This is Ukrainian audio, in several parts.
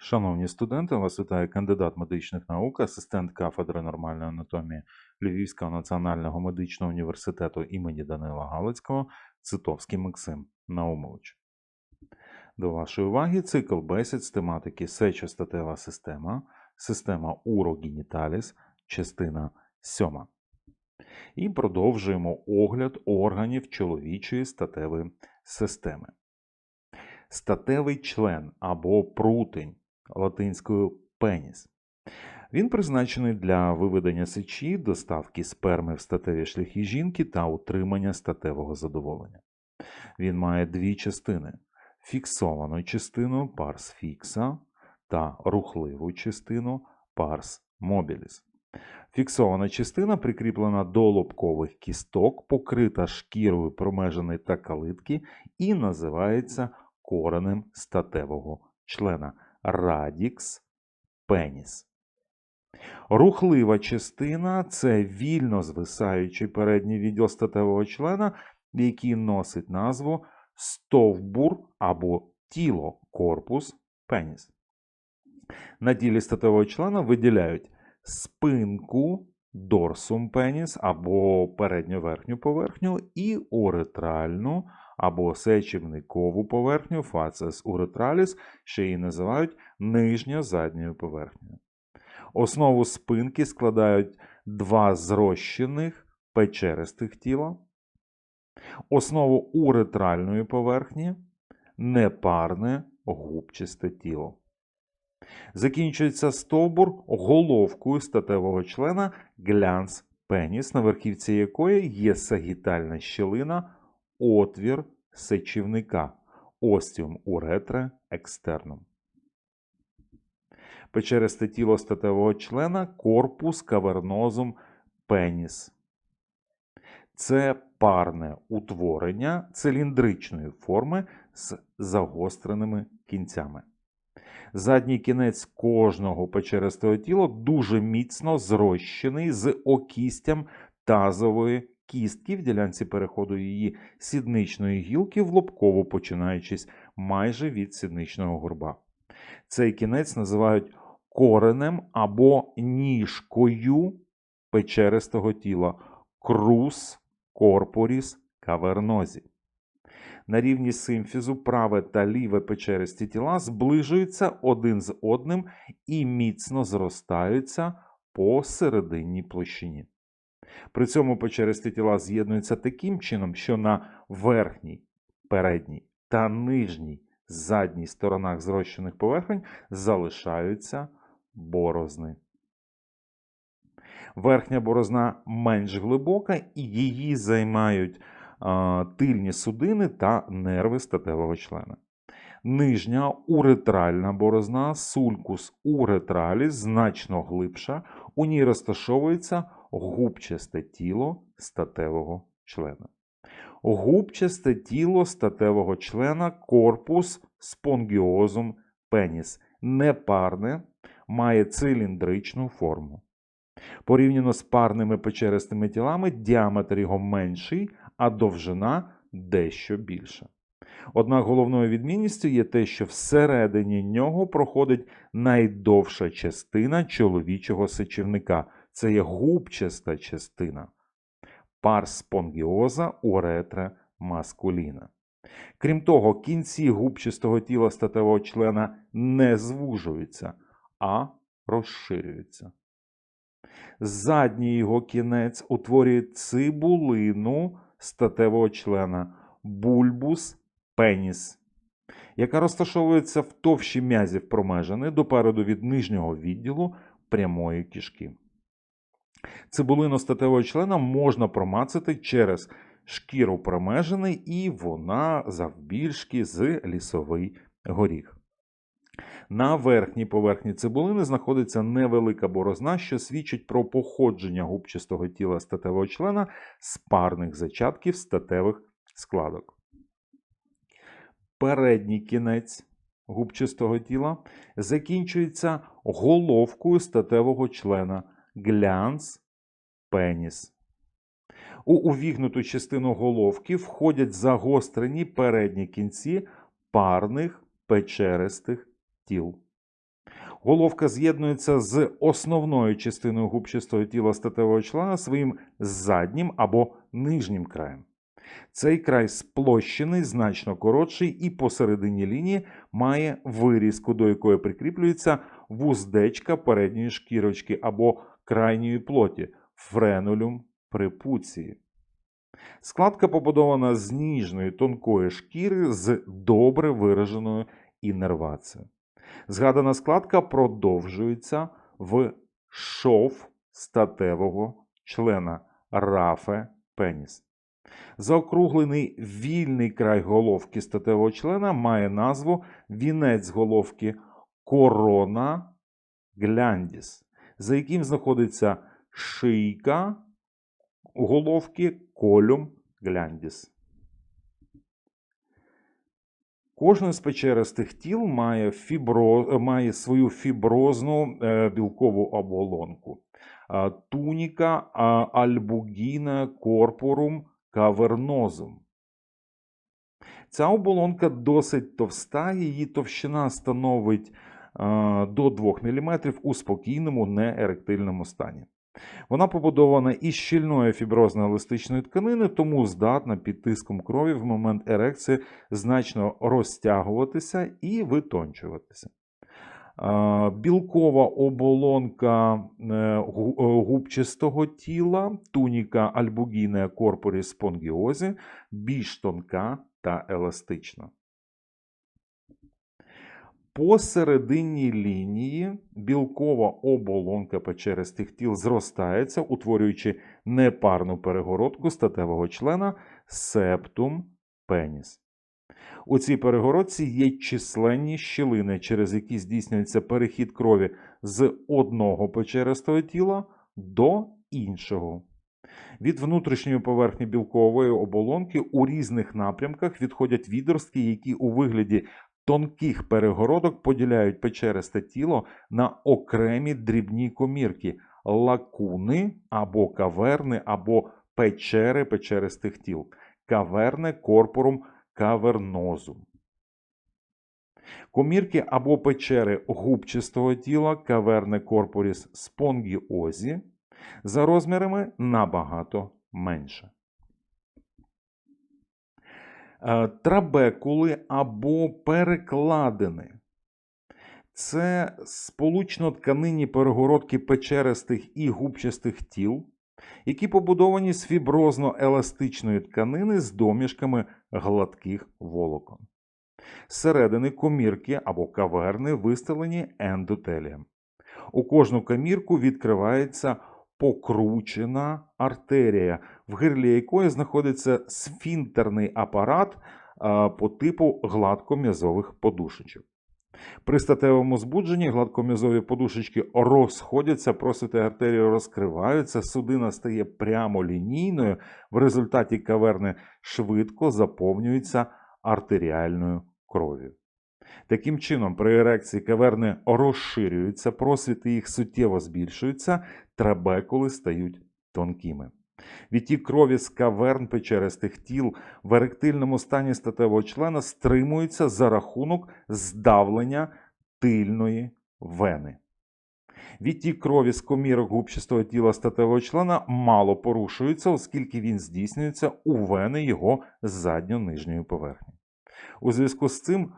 Шановні студенти, вас вітає кандидат медичних наук, асистент кафедри нормальної анатомії Львівського національного медичного університету імені Данила Галицького Цитовський Максим Наумович. До вашої уваги цикл бесід з тематики сечостатева система, система урогеніталіс, частина 7. І продовжуємо огляд органів чоловічої статевої системи. Статевий член або прутень латинською пеніс. Він призначений для виведення сечі, доставки сперми в статеві шляхи жінки та утримання статевого задоволення. Він має дві частини: фіксовану частину парс фікса та рухливу частину парс мобіліс. Фіксована частина прикріплена до лобкових кісток, покрита шкірою промежини та калитки і називається коренем статевого члена радікс пеніс. Рухлива частина це вільно звисаючий передній відділ статевого члена, який носить назву стовбур або тіло корпус пеніс. На тілі статевого члена виділяють спинку дорсум пеніс або передню верхню поверхню і уретральну або сечівникову поверхню фацес уретраліс, ще її називають нижньо-задньою поверхнею. Основу спинки складають два зрощених печеристих тіла, основу уретральної поверхні непарне губчасте тіло. Закінчується стовбур головкою статевого члена глянц пеніс, на верхівці якої є сагітальна щілина, отвір сечівника, остіум уретре екстернум. Печеристе тіло статевого члена корпус кавернозум пеніс. Це парне утворення циліндричної форми з загостреними кінцями. Задній кінець кожного печеристого тіла дуже міцно зрощений з окістям тазової кістки в ділянці переходу її сідничної гілки в лобкову, починаючись майже від сідничного горба. Цей кінець називають коренем або ніжкою печеристого тіла крус корпоріс кавернозі. На рівні симфізу праве та ліве печеристі тіла зближуються один з одним і міцно зростаються по серединній площині. При цьому печеристі тіла з'єднуються таким чином, що на верхній, передній та нижній задній сторонах зрощених поверхень залишаються борозни. Верхня борозна менш глибока, і її займають а, тильні судини та нерви статевого члена. Нижня уретральна борозна сулькус уретраліс значно глибша, у ній розташовується губчасте тіло статевого члена. Губчасте тіло статевого члена корпус спонгіозум пеніс непарне, має циліндричну форму. Порівняно з парними печеристими тілами, діаметр його менший, а довжина дещо більша. Однак головною відмінністю є те, що всередині нього проходить найдовша частина чоловічого сечівника. Це є губчаста частина парс спонгіоза уретра маскуліна. Крім того, кінці губчастого тіла статевого члена не звужуються, а розширюються. Задній його кінець утворює цибулину статевого члена бульбус пеніс, яка розташовується в товщі м'язів промежини допереду від нижнього відділу прямої кишки. Цибулину статевого члена можна промацати через шкіру промежини, і вона завбільшки з лісовий горіх. На верхній поверхні цибулини знаходиться невелика борозна, що свідчить про походження губчастого тіла статевого члена з парних зачатків статевих складок. Передній кінець губчастого тіла закінчується головкою статевого члена глянц пеніс. У увігнуту частину головки входять загострені передні кінці парних печеристих тіл. Головка з'єднується з основною частиною губчастого тіла статевого члена своїм заднім або нижнім краєм. Цей край сплощений, значно коротший і посередині лінії має вирізку, до якої прикріплюється вуздечка передньої шкірочки або крайньої плоті френулюм препуції. Складка побудована з ніжної тонкої шкіри з добре вираженою іннервацією. Згадана складка продовжується в шов статевого члена рафе пеніс. Заокруглений вільний край головки статевого члена має назву вінець головки корона гляндіс, за яким знаходиться шийка головки колюм гляндіс. Кожне з печеристих тіл має, фібро... має свою фіброзну е, білкову оболонку. Туніка альбугіна корпорум кавернозум. Ця оболонка досить товста, її товщина становить до 2 мм у спокійному нееректильному стані. Вона побудована із щільної фіброзно-еластичної тканини, тому здатна під тиском крові в момент ерекції значно розтягуватися і витончуватися. Білкова оболонка е, е, губчастого тіла, туніка альбугінея корпорі спонгіозі, більш тонка та еластична. Посередині лінії білкова оболонка печеристих тіл зростається, утворюючи непарну перегородку статевого члена септум пеніс. У цій перегородці є численні щілини, через які здійснюється перехід крові з одного печеристого тіла до іншого. Від внутрішньої поверхні білкової оболонки у різних напрямках відходять відростки, які у вигляді тонких перегородок поділяють печеристе тіло на окремі дрібні комірки, лакуни або каверни, або печери печеристих тіл, каверне корпорум кавернозум. Комірки або печери губчастого тіла каверне корпоріс спонгіозі за розмірами набагато менше. Е, Трабекули або перекладини. Це сполучно-тканинні перегородки печеристих і губчастих тіл, які побудовані з фіброзно-еластичної тканини з домішками гладких волокон. Зсередини комірки або каверни вистелені ендотелієм. У кожну камірку відкривається покручена артерія, в гирлі якої знаходиться сфінтерний апарат по типу гладком'язових подушечок. При статевому збудженні гладком'язові подушечки розходяться, просвіти артерії розкриваються, судина стає прямолінійною, в результаті каверни швидко заповнюються артеріальною кров'ю. Таким чином, при ерекції каверни розширюються, просвіти їх суттєво збільшуються, трабекули стають тонкими. Відтік крові з каверн печеристих тіл в еректильному стані статевого члена стримується за рахунок здавлення тильної вени. Відтік крові з комірок губчастого тіла статевого члена мало порушується, оскільки він здійснюється у вени його задньо-нижньої поверхні. У зв'язку з цим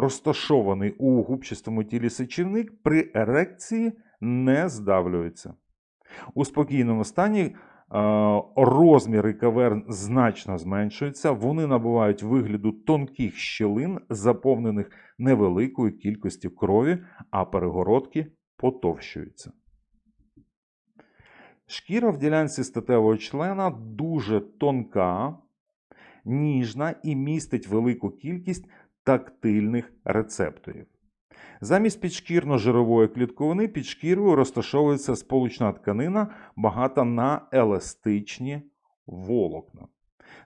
розташований у губчастому тілі сечівник при ерекції не здавлюється. У спокійному стані е, розміри каверн значно зменшуються, вони набувають вигляду тонких щілин, заповнених невеликою кількістю крові, а перегородки потовщуються. Шкіра в ділянці статевого члена дуже тонка, ніжна і містить велику кількість тактильних рецепторів. Замість підшкірно-жирової клітковини під шкірою розташовується сполучна тканина, багата на еластичні волокна.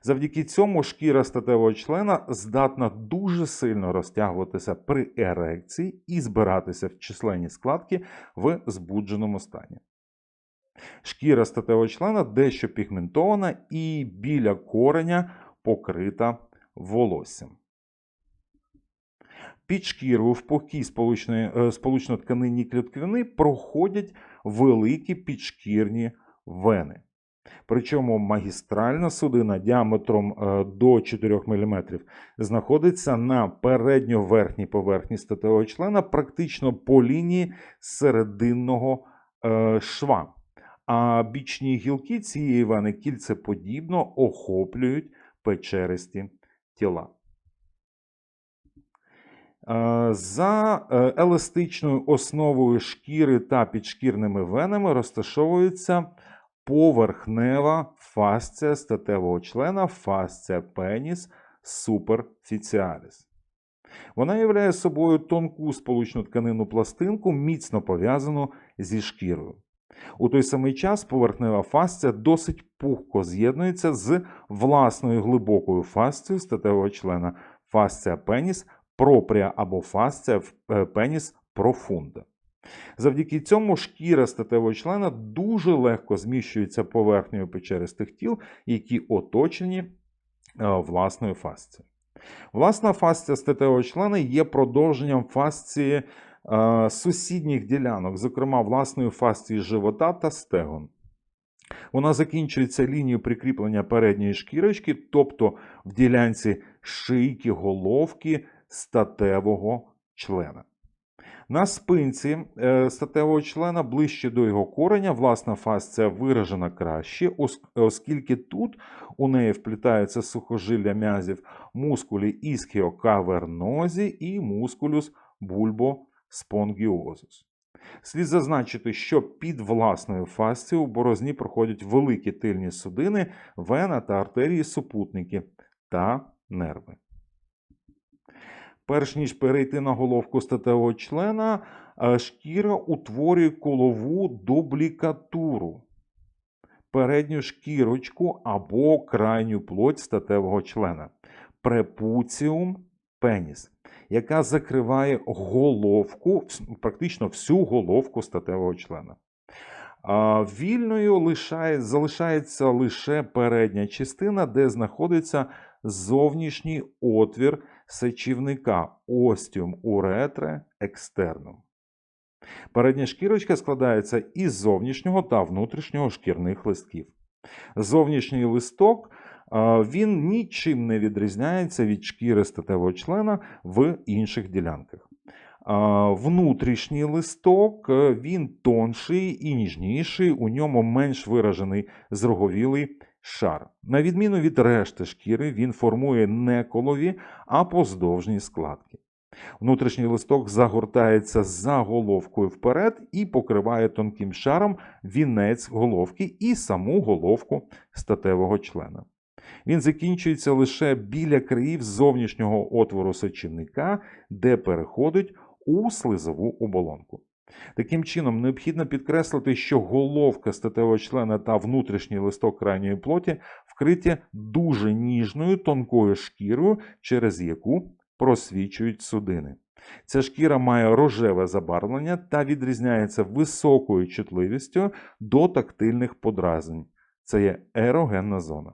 Завдяки цьому шкіра статевого члена здатна дуже сильно розтягуватися при ерекції і збиратися в численні складки в збудженому стані. Шкіра статевого члена дещо пігментована і біля кореня покрита волоссям. Під шкірою в пухкій е, сполучно-тканинній клітковини проходять великі підшкірні вени. Причому магістральна судина діаметром е, до 4 мм знаходиться на передньо-верхній поверхні статевого члена, практично по лінії серединного е, шва. А бічні гілки цієї вени кільцеподібно охоплюють печеристі тіла. Е, За е, еластичною основою шкіри та підшкірними венами розташовується поверхнева фасція статевого члена, фасція пеніс суперфіціаліс. Вона являє собою тонку сполучну тканину пластинку, міцно пов'язану зі шкірою. У той самий час поверхнева фасція досить пухко з'єднується з власною глибокою фасцією статевого члена, фасція пеніс пропрія або фасція е, пеніс профунда. Завдяки цьому шкіра статевого члена дуже легко зміщується поверхнею печеристих тіл, які оточені е, власною фасцією. Власна фасція статевого члена є продовженням фасції е, сусідніх ділянок, зокрема власної фасції живота та стегон. Вона закінчується лінією прикріплення передньої шкірочки, тобто в ділянці шийки головки статевого члена. На спинці е, статевого члена ближче до його кореня власна фасція виражена краще, оскільки тут у неї вплітаються сухожилля м'язів мускулі іскіокавернозі і мускулюс бульбоспонгіозус. Слід зазначити, що під власною фасцією у борозні проходять великі тильні судини, вена та артерії супутники та нерви. Перш ніж перейти на головку статевого члена, е, шкіра утворює колову дублікатуру, передню шкірочку або крайню плоть статевого члена препуціум пеніс, яка закриває головку, практично всю головку статевого члена. Вільною лишає, залишається лише передня частина, де знаходиться зовнішній отвір сечівника остіум уретре екстернум. Передня шкірочка складається із зовнішнього та внутрішнього шкірних листків. Зовнішній листок він нічим не відрізняється від шкіри статевого члена в інших ділянках. Внутрішній листок е, він тонший і ніжніший, у ньому менш виражений зроговілий шар. На відміну від решти шкіри, він формує не колові, а поздовжні складки. Внутрішній листок загортається за головкою вперед і покриває тонким шаром вінець головки і саму головку статевого члена. Він закінчується лише біля країв зовнішнього отвору сечівника, де переходить у слизову оболонку. Таким чином, необхідно підкреслити, що головка статевого члена та внутрішній листок крайньої плоті вкриті дуже ніжною тонкою шкірою, через яку просвічують судини. Ця шкіра має рожеве забарвлення та відрізняється високою чутливістю до тактильних подразнень. Це є ерогенна зона.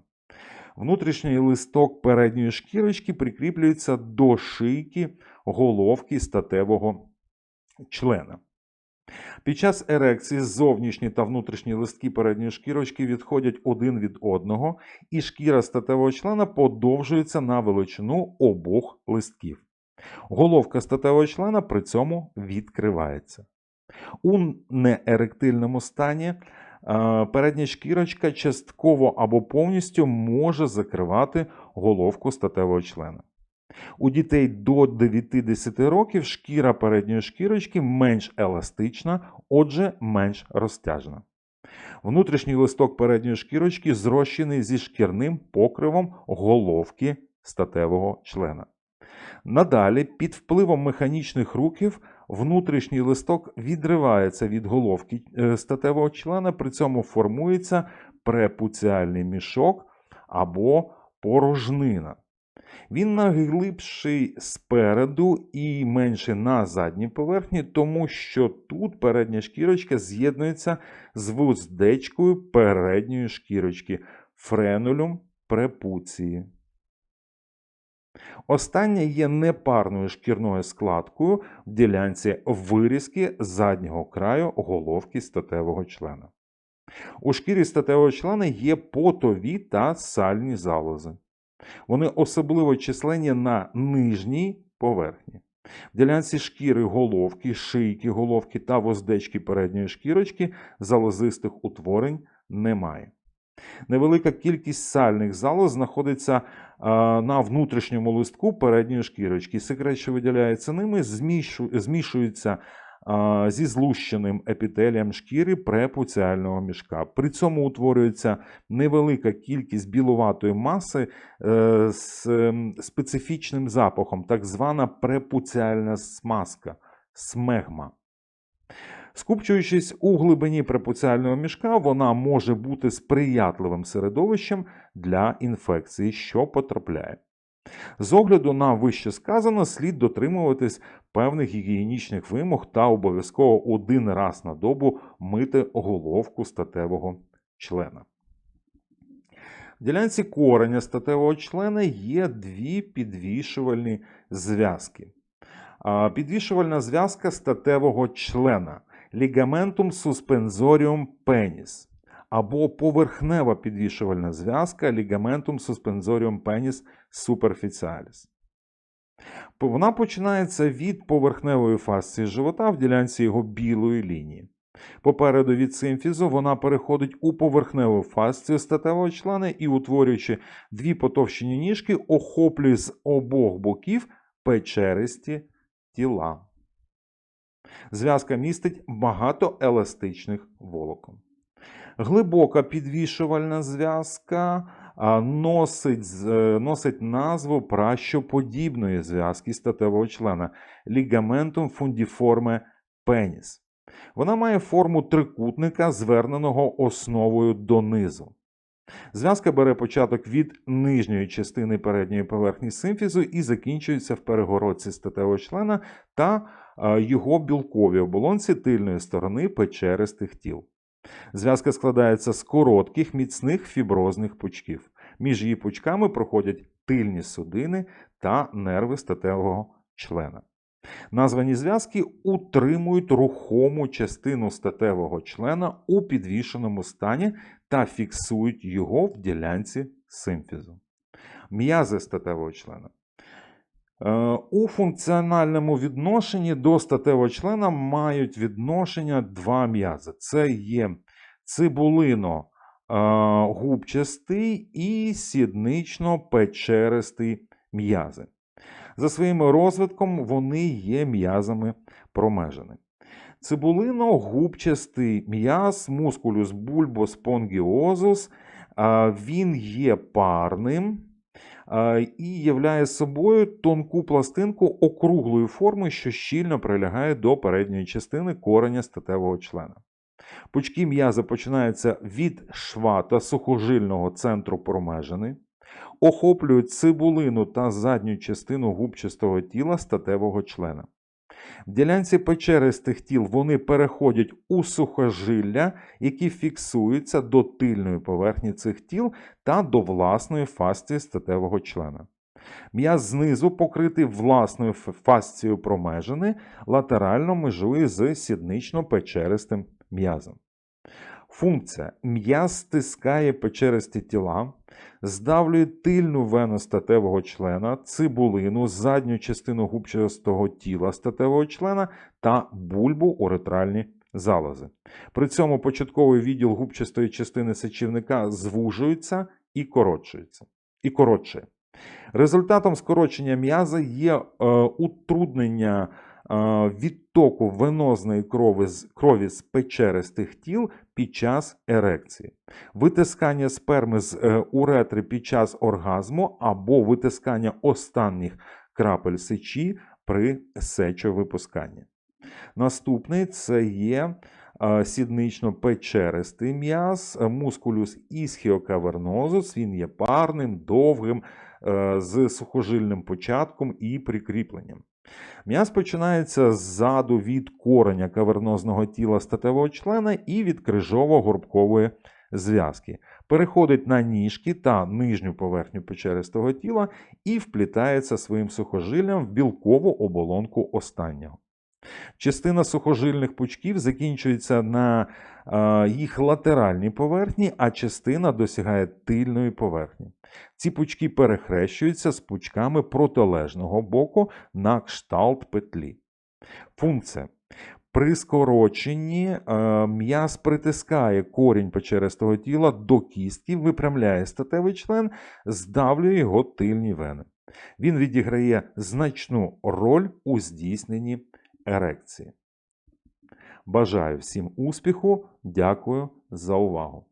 Внутрішній листок передньої шкірочки прикріплюється до шийки головки статевого члена. Під час ерекції зовнішні та внутрішні листки передньої шкірочки відходять один від одного, і шкіра статевого члена подовжується на величину обох листків. Головка статевого члена при цьому відкривається. У нееректильному стані е, передня шкірочка частково або повністю може закривати головку статевого члена. У дітей до 9-10 років шкіра передньої шкірочки менш еластична, отже, менш розтяжна. Внутрішній листок передньої шкірочки зрощений зі шкірним покривом головки статевого члена. Надалі, під впливом механічних рухів, внутрішній листок відривається від головки е, статевого члена, при цьому формується препуціальний мішок або порожнина. Він найглибший спереду і менший на задній поверхні, тому що тут передня шкірочка з'єднується з вуздечкою передньої шкірочки френулюм препуції. Остання є непарною шкірною складкою в ділянці вирізки заднього краю головки статевого члена. У шкірі статевого члена є потові та сальні залози. Вони особливо численні на нижній поверхні. В ділянці шкіри головки, шийки головки та воздечки передньої шкірочки залозистих утворень немає. Невелика кількість сальних залоз знаходиться а, на внутрішньому листку передньої шкірочки. Секрет, що виділяється ними, змішується зі злущеним епітелієм шкіри препуціального мішка. При цьому утворюється невелика кількість білуватої маси е, з ем, специфічним запахом, так звана препуціальна смазка, смегма. Скупчуючись у глибині препуціального мішка, вона може бути сприятливим середовищем для інфекції, що потрапляє. З огляду на вище сказано, слід дотримуватись певних гігієнічних вимог та обов'язково один раз на добу мити головку статевого члена. В ділянці кореня статевого члена є дві підвішувальні зв'язки. Підвішувальна зв'язка статевого члена лігаментум суспензоріум пеніс або поверхнева підвішувальна зв'язка лігаментум суспензоріум пеніс суперфіціаліс. Вона починається від поверхневої фасції живота в ділянці його білої лінії. Попереду від симфізу вона переходить у поверхневу фасцію статевого члена і, утворюючи дві потовщені ніжки, охоплює з обох боків печеристі тіла. Зв'язка містить багато еластичних волокон. Глибока підвішувальна зв'язка носить, е, носить назву пращоподібної зв'язки статевого члена лігаментум фундіформе пеніс. Вона має форму трикутника, зверненого основою донизу. Зв'язка бере початок від нижньої частини передньої поверхні симфізу і закінчується в перегородці статевого члена та е, його білковій оболонці тильної сторони печеристих тіл. Зв'язка складається з коротких, міцних фіброзних пучків. Між її пучками проходять тильні судини та нерви статевого члена. Названі зв'язки утримують рухому частину статевого члена у підвішеному стані та фіксують його в ділянці симфізу. М'язи статевого члена. Е, У функціональному відношенні до статевого члена мають відношення два м'язи. Це є цибулино е, губчастий і сіднично-печеристий м'язи. За своїм розвитком вони є м'язами промежини. Цибулино-губчастий м'яз мускулюс бульбос понгіозус, він є парним і являє собою тонку пластинку округлої форми, що щільно прилягає до передньої частини кореня статевого члена. Пучки м'яза починаються від шва та сухожильного центру промежини, охоплюють цибулину та задню частину губчастого тіла статевого члена. В ділянці печеристих тіл вони переходять у сухожилля, які фіксуються до тильної поверхні цих тіл та до власної фасції статевого члена. М'яз знизу покритий власною фасцією промежини, латерально межує з сіднично-печеристим м'язом. Функція м'яз стискає печеристі тіла, здавлює тильну вену статевого члена, цибулину, задню частину губчастого тіла статевого члена та бульбу уретральні залози. При цьому початковий відділ губчастої частини сечівника звужується і коротшується. І коротшує. Результатом скорочення м'яза є е, утруднення відтоку венозної крові з, крові з печеристих тіл під час ерекції, витискання сперми з е, уретри під час оргазму або витискання останніх крапель сечі при сечовипусканні. Наступний це є сіднично-печеристий м'яз, мускулюс ісхіокавернозус. Він є парним, довгим, е, з сухожильним початком і прикріпленням. М'яз починається ззаду від кореня кавернозного тіла статевого члена і від крижово-горбкової зв'язки. переходить на ніжки та нижню поверхню печеристого тіла і вплітається своїм сухожиллям в білкову оболонку останнього. Частина сухожильних пучків закінчується на їх латеральній поверхні, а частина досягає тильної поверхні. Ці пучки перехрещуються з пучками протилежного боку на кшталт петлі. Функція. При скороченні м'яз притискає корінь печеристого тіла до кістки, випрямляє статевий член, здавлює його тильні вени. Він відіграє значну роль у здійсненні ерекції. Бажаю всім успіху. Дякую за увагу.